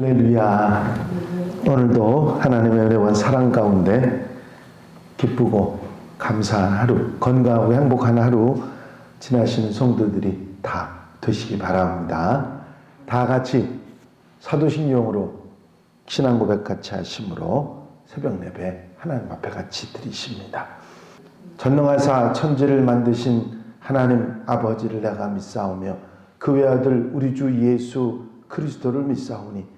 할렐루야. 오늘도 하나님의 은혜와 사랑 가운데 기쁘고 감사한 하루, 건강하고 행복한 하루 지나시는 성도들이 다 되시기 바랍니다. 다 같이 사도신경으로 신앙 고백 같이 하심으로 새벽 예배 하나님 앞에 같이 드리십니다. 전능하사 천지를 만드신 하나님 아버지를 내가 믿사오며 그 외 아들 우리 주 예수 그리스도를 믿사오니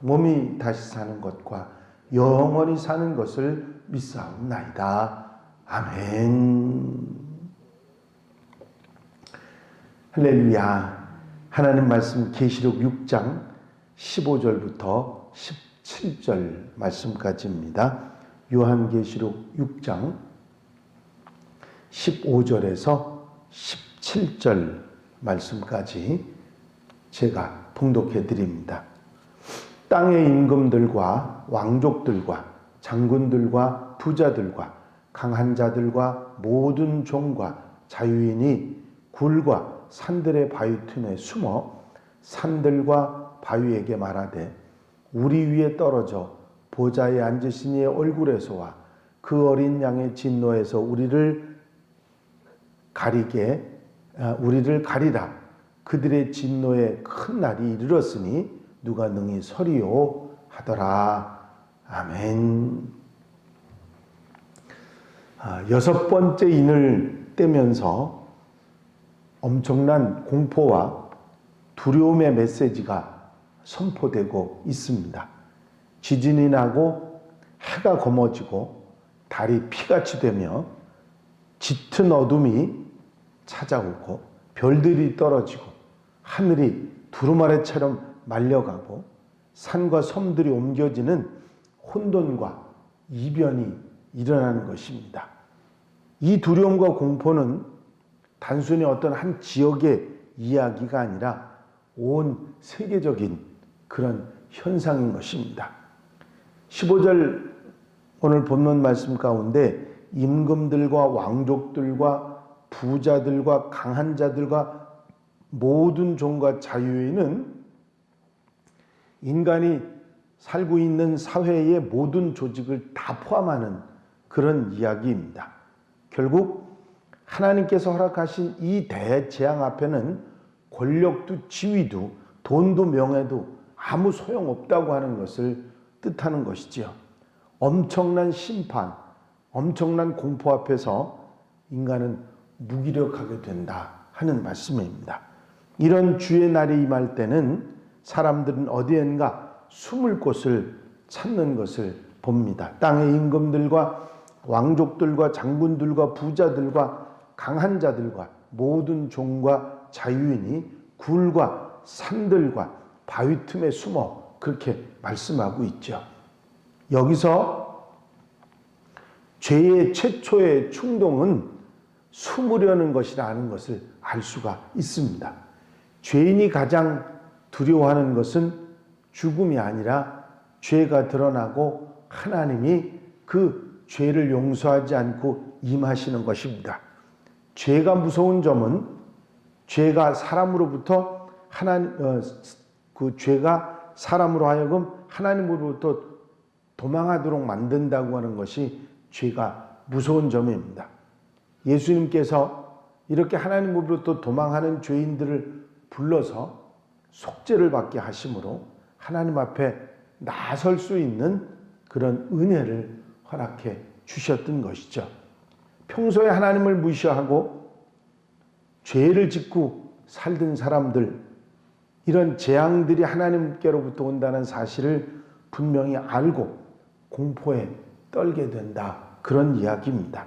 몸이 다시 사는 것과 영원히 사는 것을 믿사옵나이다. 아멘. 할렐루야. 하나님 말씀 계시록 6장 15절부터 17절 말씀까지입니다. 요한계시록 6장 15절에서 17절 말씀까지 제가 봉독해 드립니다. 땅의 임금들과 왕족들과 장군들과 부자들과 강한 자들과 모든 종과 자유인이 굴과 산들의 바위 틈에 숨어 산들과 바위에게 말하되 우리 위에 떨어져 보좌에 앉으신 이의 얼굴에서와 그 어린 양의 진노에서 우리를 가리게 아, 우리를 가리라. 그들의 진노의 큰 날이 이르렀으니 누가 능히 서리요 하더라 아멘. 아, 여섯 번째 인을 떼면서 엄청난 공포와 두려움의 메시지가 선포되고 있습니다. 지진이 나고 해가 검어지고 달이 피같이 되며 짙은 어둠이 찾아오고 별들이 떨어지고 하늘이 두루마리처럼 말려가고 산과 섬들이 옮겨지는 혼돈과 이변이 일어나는 것입니다. 이 두려움과 공포는 단순히 어떤 한 지역의 이야기가 아니라 온 세계적인 그런 현상인 것입니다. 15절 오늘 본문 말씀 가운데 임금들과 왕족들과 부자들과 강한 자들과 모든 종과 자유인은 인간이 살고 있는 사회의 모든 조직을 다 포함하는 그런 이야기입니다. 결국 하나님께서 허락하신 이 대재앙 앞에는 권력도 지위도 돈도 명예도 아무 소용없다고 하는 것을 뜻하는 것이지요. 엄청난 심판, 엄청난 공포 앞에서 인간은 무기력하게 된다 하는 말씀입니다. 이런 주의 날이 임할 때는 사람들은 어디엔가 숨을 곳을 찾는 것을 봅니다. 땅의 임금들과 왕족들과 장군들과 부자들과 강한 자들과 모든 종과 자유인이 굴과 산들과 바위 틈에 숨어 그렇게 말씀하고 있죠. 여기서 죄의 최초의 충동은 숨으려는 것이라는 것을 알 수가 있습니다. 죄인이 가장 두려워하는 것은 죽음이 아니라 죄가 드러나고 하나님이 그 죄를 용서하지 않고 임하시는 것입니다. 죄가 무서운 점은 죄가 사람으로부터 하나님 어, 그 죄가 사람으로 하여금 하나님으로부터 도망하도록 만든다고 하는 것이 죄가 무서운 점입니다. 예수님께서 이렇게 하나님으로부터 도망하는 죄인들을 불러서 속죄를 받게 하심으로 하나님 앞에 나설 수 있는 그런 은혜를 허락해 주셨던 것이죠. 평소에 하나님을 무시하고 죄를 짓고 살던 사람들 이런 재앙들이 하나님께로부터 온다는 사실을 분명히 알고 공포에 떨게 된다. 그런 이야기입니다.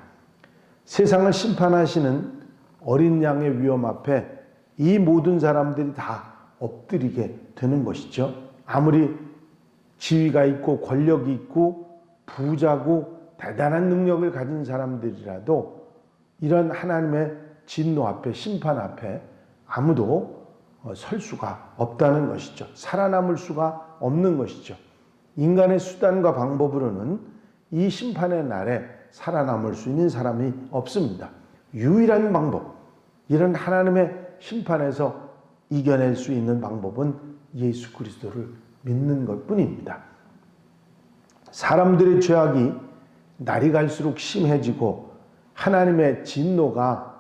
세상을 심판하시는 어린 양의 위험 앞에 이 모든 사람들이 다 엎드리게 되는 것이죠. 아무리 지위가 있고 권력이 있고 부자고 대단한 능력을 가진 사람들이라도 이런 하나님의 진노 앞에 심판 앞에 아무도 어, 설 수가 없다는 것이죠. 살아남을 수가 없는 것이죠. 인간의 수단과 방법으로는 이 심판의 날에 살아남을 수 있는 사람이 없습니다. 유일한 방법, 이런 하나님의 심판에서 이겨낼 수 있는 방법은 예수 그리스도를 믿는 것 뿐입니다. 사람들의 죄악이 날이 갈수록 심해지고 하나님의 진노가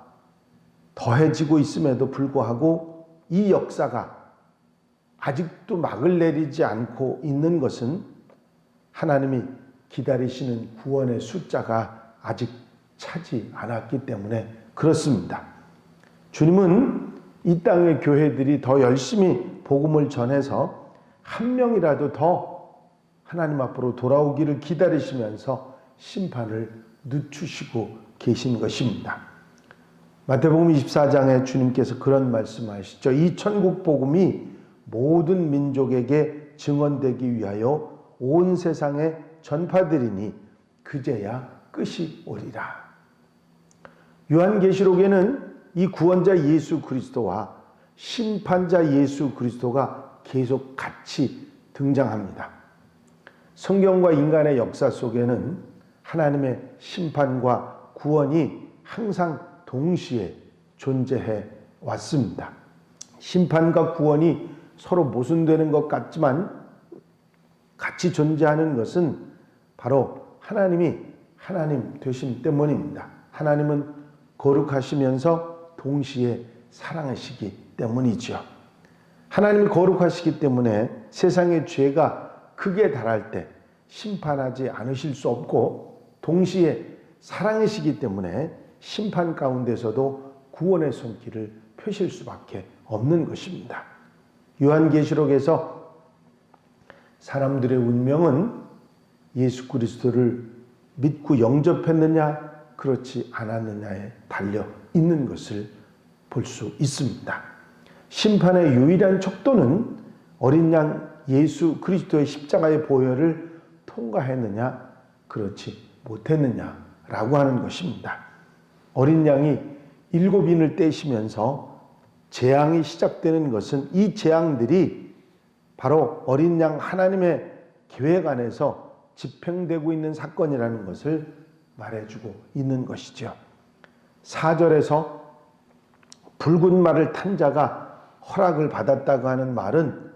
더해지고 있음에도 불구하고 이 역사가 아직도 막을 내리지 않고 있는 것은 하나님이 기다리시는 구원의 숫자가 아직 차지 않았기 때문에 그렇습니다. 주님은 이 땅의 교회들이 더 열심히 복음을 전해서 한 명이라도 더 하나님 앞으로 돌아오기를 기다리시면서 심판을 늦추시고 계신 것입니다. 마태복음 24장에 주님께서 그런 말씀하시죠. 이 천국 복음이 모든 민족에게 증언되기 위하여 온 세상에 전파되리니 그제야 끝이 오리라. 요한계시록에는 이 구원자 예수 그리스도와 심판자 예수 그리스도가 계속 같이 등장합니다. 성경과 인간의 역사 속에는 하나님의 심판과 구원이 항상 동시에 존재해 왔습니다. 심판과 구원이 서로 모순되는 것 같지만 같이 존재하는 것은 바로 하나님이 하나님 되심 때문입니다. 하나님은 거룩하시면서 동시에 사랑하시기 때문이죠. 하나님이 거룩하시기 때문에 세상의 죄가 크게 달할 때 심판하지 않으실 수 없고 동시에 사랑이시기 때문에 심판 가운데서도 구원의 손길을 펴실 수밖에 없는 것입니다. 요한계시록에서 사람들의 운명은 예수 그리스도를 믿고 영접했느냐 그렇지 않았느냐에 달려 있는 것을 볼 수 있습니다. 심판의 유일한 척도는 어린 양 예수 그리스도의 십자가의 보혈을 통과했느냐 그렇지 못했느냐라고 하는 것입니다. 어린 양이 일곱 인을 떼시면서 재앙이 시작되는 것은 이 재앙들이 바로 어린 양 하나님의 계획 안에서 집행되고 있는 사건이라는 것을 말해주고 있는 것이죠. 4절에서 붉은 말을 탄 자가 허락을 받았다고 하는 말은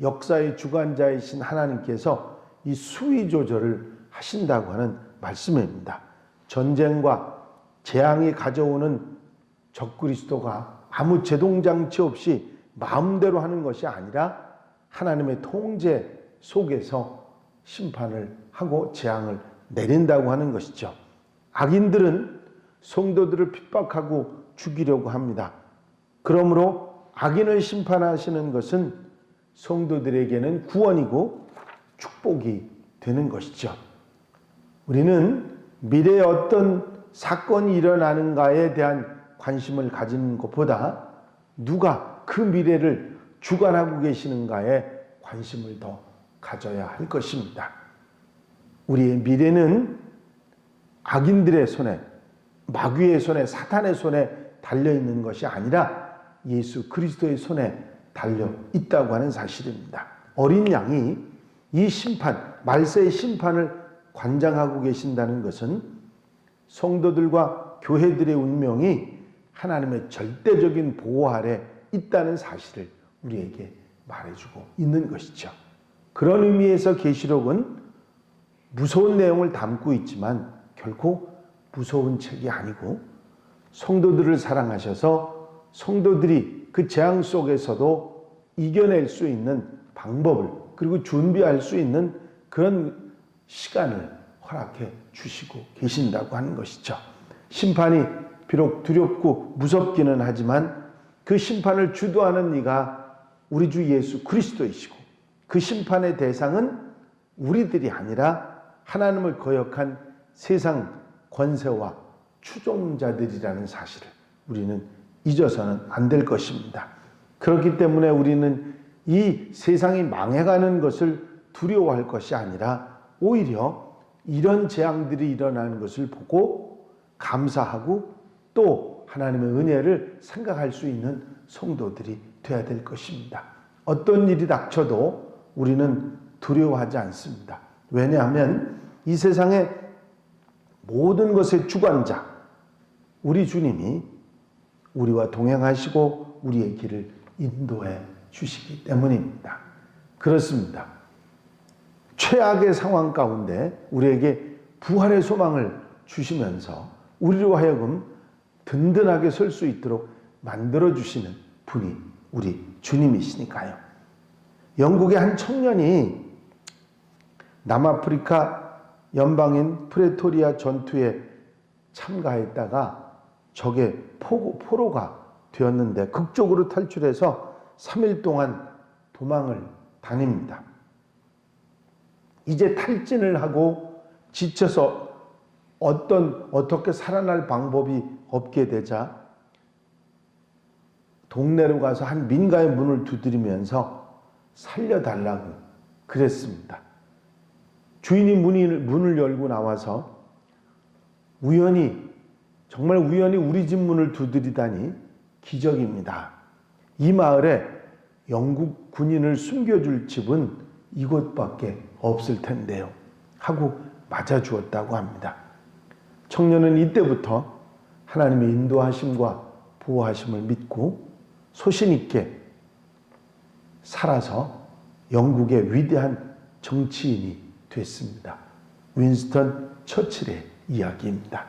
역사의 주관자이신 하나님께서 이 수위 조절을 하신다고 하는 말씀입니다. 전쟁과 재앙이 가져오는 적그리스도가 아무 제동장치 없이 마음대로 하는 것이 아니라 하나님의 통제 속에서 심판을 하고 재앙을 내린다고 하는 것이죠. 악인들은 성도들을 핍박하고 죽이려고 합니다. 그러므로 악인을 심판하시는 것은 성도들에게는 구원이고 축복이 되는 것이죠. 우리는 미래에 어떤 사건이 일어나는가에 대한 관심을 가지는 것보다 누가 그 미래를 주관하고 계시는가에 관심을 더 가져야 할 것입니다. 우리의 미래는 악인들의 손에, 마귀의 손에, 사탄의 손에 달려 있는 것이 아니라 예수 그리스도의 손에 달려 있다고 하는 사실입니다. 어린 양이 이 심판, 말세의 심판을 관장하고 계신다는 것은 성도들과 교회들의 운명이 하나님의 절대적인 보호 아래 있다는 사실을 우리에게 말해주고 있는 것이죠. 그런 의미에서 계시록은 무서운 내용을 담고 있지만 결코 무서운 책이 아니고 성도들을 사랑하셔서 성도들이 그 재앙 속에서도 이겨낼 수 있는 방법을 그리고 준비할 수 있는 그런 시간을 허락해 주시고 계신다고 하는 것이죠. 심판이 비록 두렵고 무섭기는 하지만 그 심판을 주도하는 이가 우리 주 예수 그리스도이시고 그 심판의 대상은 우리들이 아니라 하나님을 거역한 세상 권세와 추종자들이라는 사실을 우리는 잊어서는 안 될 것입니다. 그렇기 때문에 우리는 이 세상이 망해가는 것을 두려워할 것이 아니라 오히려 이런 재앙들이 일어나는 것을 보고 감사하고 또 하나님의 은혜를 생각할 수 있는 성도들이 되어야 될 것입니다. 어떤 일이 닥쳐도 우리는 두려워하지 않습니다. 왜냐하면 이 세상의 모든 것의 주관자, 우리 주님이 우리와 동행하시고 우리의 길을 인도해 주시기 때문입니다. 그렇습니다. 최악의 상황 가운데 우리에게 부활의 소망을 주시면서 우리로 하여금 든든하게 설 수 있도록 만들어 주시는 분이 우리 주님이시니까요. 영국의 한 청년이 남아프리카 연방인 프레토리아 전투에 참가했다가 적의 포, 포로가 되었는데 극적으로 탈출해서 3일 동안 도망을 다닙니다. 이제 탈진을 하고 지쳐서 어떤 어떻게 살아날 방법이 없게 되자 동네로 가서 한 민가의 문을 두드리면서 살려달라고 그랬습니다. 주인이 문이, 문을 열고 나와서 우연히 정말 우연히 우리 집 문을 두드리다니 기적입니다. 이 마을에 영국 군인을 숨겨줄 집은 이곳밖에 없을 텐데요. 하고 맞아 주었다고 합니다. 청년은 이때부터 하나님의 인도하심과 보호하심을 믿고 소신있게 살아서 영국의 위대한 정치인이 됐습니다. 윈스턴 처칠의 이야기입니다.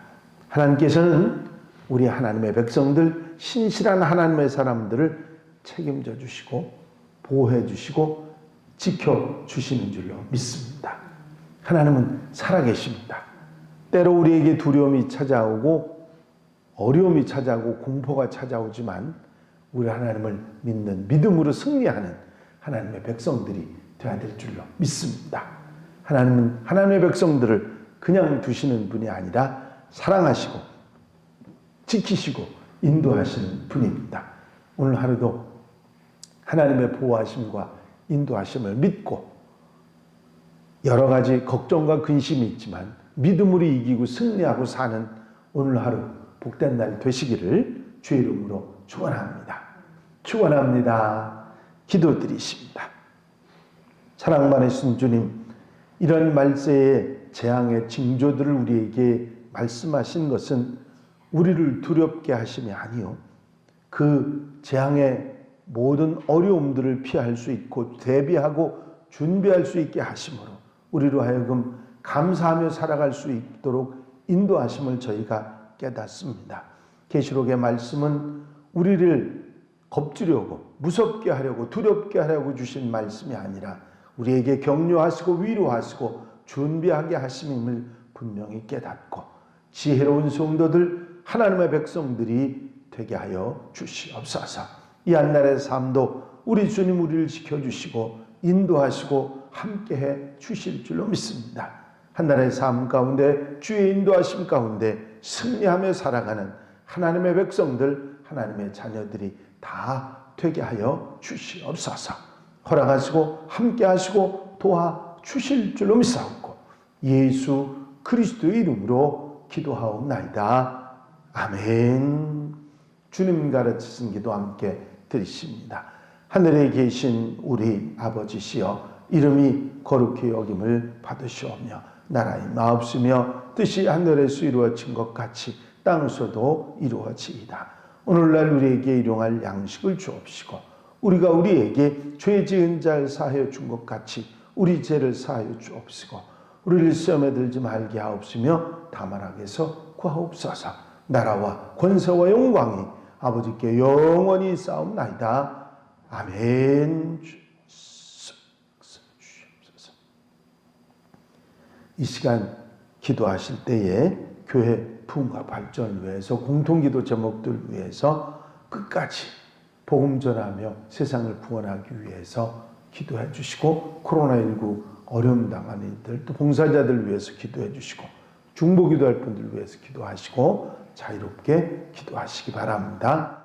하나님께서는 우리 하나님의 백성들, 신실한 하나님의 사람들을 책임져 주시고 보호해 주시고 지켜 주시는 줄로 믿습니다. 하나님은 살아계십니다. 때로 우리에게 두려움이 찾아오고 어려움이 찾아오고 공포가 찾아오지만 우리 하나님을 믿는 믿음으로 승리하는 하나님의 백성들이 되어야 될 줄로 믿습니다. 하나님은 하나님의 백성들을 그냥 두시는 분이 아니라 사랑하시고 지키시고 인도하시는 분입니다. 오늘 하루도 하나님의 보호하심과 인도하심을 믿고 여러 가지 걱정과 근심이 있지만 믿음으로 이기고 승리하고 사는 오늘 하루 복된 날 되시기를 주의 이름으로 축원합니다. 축원합니다. 기도드리십니다. 사랑 많으신 주님, 이런 말세의 재앙의 징조들을 우리에게 말씀하신 것은 우리를 두렵게 하심이 아니요. 그 재앙의 모든 어려움들을 피할 수 있고 대비하고 준비할 수 있게 하심으로 우리로 하여금 감사하며 살아갈 수 있도록 인도하심을 저희가 깨닫습니다. 계시록의 말씀은 우리를 겁주려고 무섭게 하려고 두렵게 하려고 주신 말씀이 아니라 우리에게 격려하시고 위로하시고 준비하게 하심임을 분명히 깨닫고 지혜로운 성도들 하나님의 백성들이 되게 하여 주시옵소서. 이 한날의 삶도 우리 주님 우리를 지켜주시고 인도하시고 함께해 주실 줄로 믿습니다. 한날의 삶 가운데 주의 인도하심 가운데 승리하며 살아가는 하나님의 백성들, 하나님의 자녀들이 다 되게 하여 주시옵소서. 허락하시고 함께 하시고 도와 주실 줄로 믿사옵고 예수 그리스도의 이름으로 기도하옵나이다. 아멘. 주님 가르치신 기도 함께 드리십니다. 하늘에 계신 우리 아버지시여 이름이 거룩히 여김을 받으시오며 나라의 마옵시며 뜻이 하늘에서 이루어진 것 같이 땅에서도 이루어지이다. 오늘날 우리에게 일용할 양식을 주옵시고 우리가 우리에게 죄 지은 자를 사하여 준 것 같이 우리 죄를 사하여 주옵시고 우리를 시험에 들지 말게 하옵시며 다만 악에서 구하옵소서 나라와 권세와 영광이 아버지께 영원히 싸움나이다. 아멘. 이 시간 기도하실 때에 교회 부흥과 발전을 위해서 공통기도 제목들 위해서 끝까지 복음 전하며 세상을 구원하기 위해서 기도해 주시고 코로나19 어려움 당하는 이들 또 봉사자들 위해서 기도해 주시고 중보 기도할 분들 위해서 기도하시고 자유롭게 기도하시기 바랍니다.